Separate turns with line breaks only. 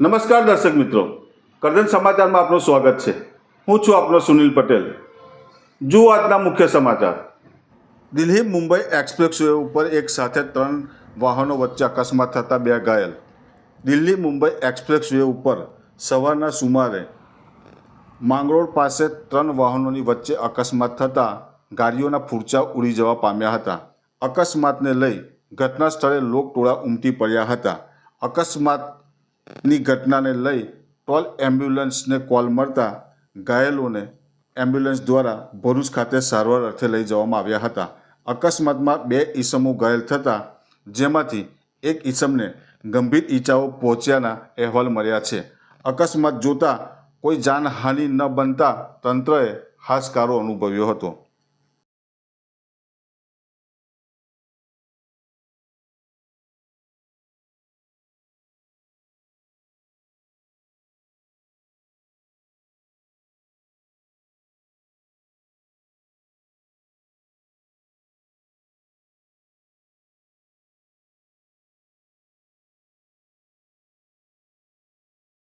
નમસ્કાર દર્શક મિત્રો. કરજણ સમાચારમાં આપનું સ્વાગત છે. હું છું આપનો સુનિલ પટેલ. જુઓ આજના મુખ્ય સમાચાર. દિલ્હી મુંબઈ એક્સપ્રેસ વે ઉપર એક સાથે ત્રણ વાહનો વચ્ચે અકસ્માત થતાં બે ઘાયલ. દિલ્હી મુંબઈ એક્સપ્રેસ વે ઉપર સવારના સુમારે માંગરોળ પાસે ત્રણ વાહનોની વચ્ચે અકસ્માત થતાં ગાડીઓના ફૂરચા ઉડી જવા પામ્યા હતા. અકસ્માતને લઈ ઘટના સ્થળે લોકટોળા ઉમટી પડ્યા હતા. અકસ્માતની ઘટનાને લઈ ટોલ એમ્બ્યુલન્સને કોલ મળતા ઘાયલોને એમ્બ્યુલન્સ દ્વારા ભરૂચ ખાતે સારવાર અર્થે લઈ જવામાં આવ્યા હતા. અકસ્માતમાં બે ઈસમો ઘાયલ થતાં જેમાંથી એક ઈસમને ગંભીર ઈજાઓ પહોંચ્યાના અહેવાલ મળ્યા છે. અકસ્માત જોતા કોઈ જાનહાનિ ન બનતા તંત્રએ હાશકારો અનુભવ્યો હતો.